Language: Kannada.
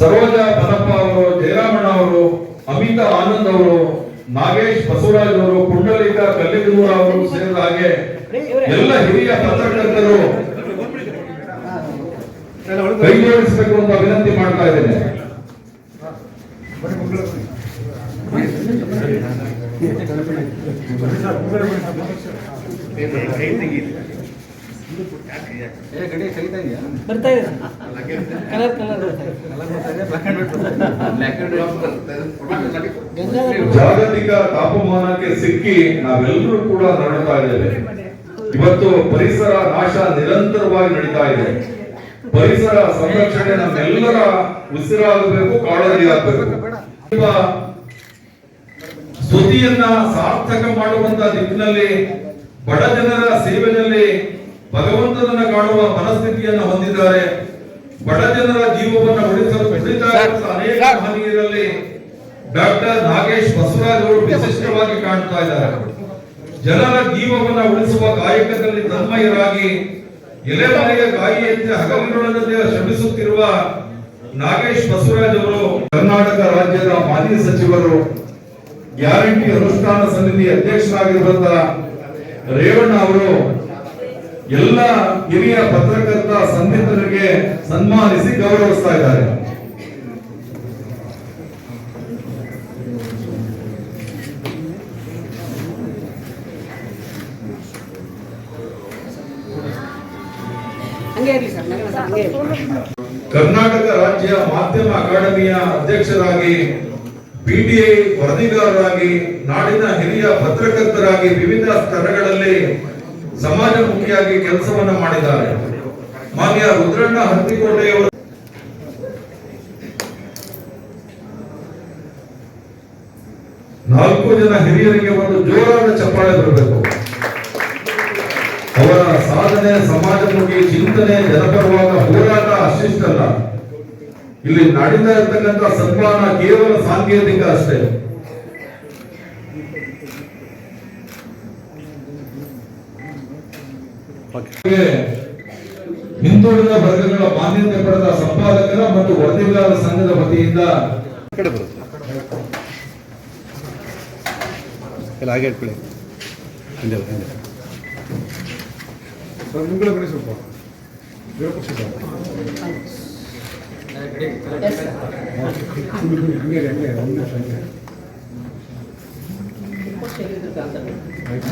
ಸರೋಜ ಪದಪ್ಪ ಅವರು, ಜಯರಾಮಣ್ಣ ಅವರು, ಅಮಿತಾ ಆನಂದ್ ಅವರು, ನಾಗೇಶ್ ಬಸವರಾಜ್ ಅವರು, ಪುಂಡಲಿಕ ಕಲ್ಲಿದೂರ ಅವರು ಸೇರಿದ ಹಾಗೆ ಎಲ್ಲ ಹಿರಿಯ ಪತ್ರಕರ್ತರು ಕೈ ಜೋಡಿಸಬೇಕು ಅಂತ ವಿನಂತಿ ಮಾಡ್ತಾ ಇದ್ದೇನೆ. ಬರ್ತಾ ಇದೆ. ಕಲರ್ ಕಲರ್ ಬರ್ತಾ ಇದೆ. ಜಾಗತಿಕ ತಾಪಮಾನಕ್ಕೆ ಸಿಕ್ಕಿ ನಾವೆಲ್ಲರೂ ಕೂಡ ನಡೀತಾ ಇದ್ದೇವೆ. ಇವತ್ತು ಪರಿಸರ ನಾಶ ನಿರಂತರವಾಗಿ ನಡೀತಾ ಇದೆ. ಪರಿಸರ ಸಂರಕ್ಷಣೆ ನಮ್ಮೆಲ್ಲರ ಉಸಿರಾಗಬೇಕು ಕಾಳಜಿ ಆಗಬೇಕು ಸ್ತುತಿಯನ್ನ ಸಾರ್ಥಕ ಮಾಡುವಂತ ನಿಟ್ಟಿನಲ್ಲಿ ಬಡ ಜನರ ಸೇವೆಯಲ್ಲಿ ಭಗವಂತನನ್ನ ಕಾಣುವ ಮನಸ್ಥಿತಿಯನ್ನು ಹೊಂದಿದ್ದಾರೆ. ಬಡ ಜನರ ಜೀವವನ್ನು ಉಳಿಸಲು ಅನೇಕ ಮಹನೀಯರಲ್ಲಿ ಡಾಕ್ಟರ್ ನಾಗೇಶ್ ಬಸವರಾಜ್ ಅವರು ವಿಶಿಷ್ಟವಾಗಿ ಕಾಣ್ತಾ ಇದ್ದಾರೆ. ಜನರ ಜೀವವನ್ನು ಉಳಿಸುವ ಕಾಯಕದಲ್ಲಿ ತನ್ಮಯರಾಗಿ ಎಲೆಮನೆಯ ಕಾಯಿಯಂತೆ ಹಗಲಿರುಳದಂತೆ ಶ್ರಮಿಸುತ್ತಿರುವ ನಾಗೇಶ್ ಬಸವರಾಜ್ ಅವರು ಕರ್ನಾಟಕ ರಾಜ್ಯದ ಮಾಜಿ ಸಚಿವರು ಗ್ಯಾರಂಟಿ ಅನುಷ್ಠಾನ ಸಮಿತಿ ಅಧ್ಯಕ್ಷರಾಗಿರುವಂತಹ ರೇವಣ್ಣ ಅವರು ಎಲ್ಲ ಹಿರಿಯ ಪತ್ರಕರ್ತ ಸಂದಿಗ್ಧರಿಗೆ ಸನ್ಮಾನಿಸಿ ಗೌರವಿಸ್ತಾ ಇದ್ದಾರೆ. ಕರ್ನಾಟಕ ರಾಜ್ಯ ಮಾಧ್ಯಮ ಅಕಾಡೆಮಿಯ ಅಧ್ಯಕ್ಷರಾಗಿ ಪಿಟಿಐ ವರದಿಗಾರರಾಗಿ ನಾಡಿನ ಹಿರಿಯ ಪತ್ರಕರ್ತರಾಗಿ ವಿವಿಧ ಸ್ತರಗಳಲ್ಲಿ ಸಮಾಜಮುಖಿಯಾಗಿ ಕೆಲಸವನ್ನ ಮಾಡಿದ್ದಾರೆ. ಮಾನ್ಯ ರುದ್ರಣ್ಣ ಹತ್ತಿಕೋಟೆಯವರು. ನಾಲ್ಕು ಜನ ಹಿರಿಯರಿಗೆ ಒಂದು ಜೋರಾದ ಚಪ್ಪಾಳೆ ಬರಬೇಕು. ಅವರ ಸಾಧನೆ ಸಮಾಜಮುಖಿ ಚಿಂತನೆ, ಜನಪರವಾದ ಹೋರಾಟ ಅಷ್ಟಿಷ್ಟಲ್ಲ. ಇಲ್ಲಿ ನಡೀತಾ ಇರ್ತಕ್ಕಂಥ ಸನ್ಮಾನ ಕೇವಲ ಸಾಂಕೇತಿಕ ಅಷ್ಟೇ. ಹಿಂದುಳಿದ ವರ್ಗಗಳ ಮಾನ್ಯತೆ ಪಡೆದ ಸಂಪಾದಕರ ಮತ್ತು ವರದಿಗಾರರ ಸಂಘದ ವತಿಯಿಂದ ಹಾಗೆ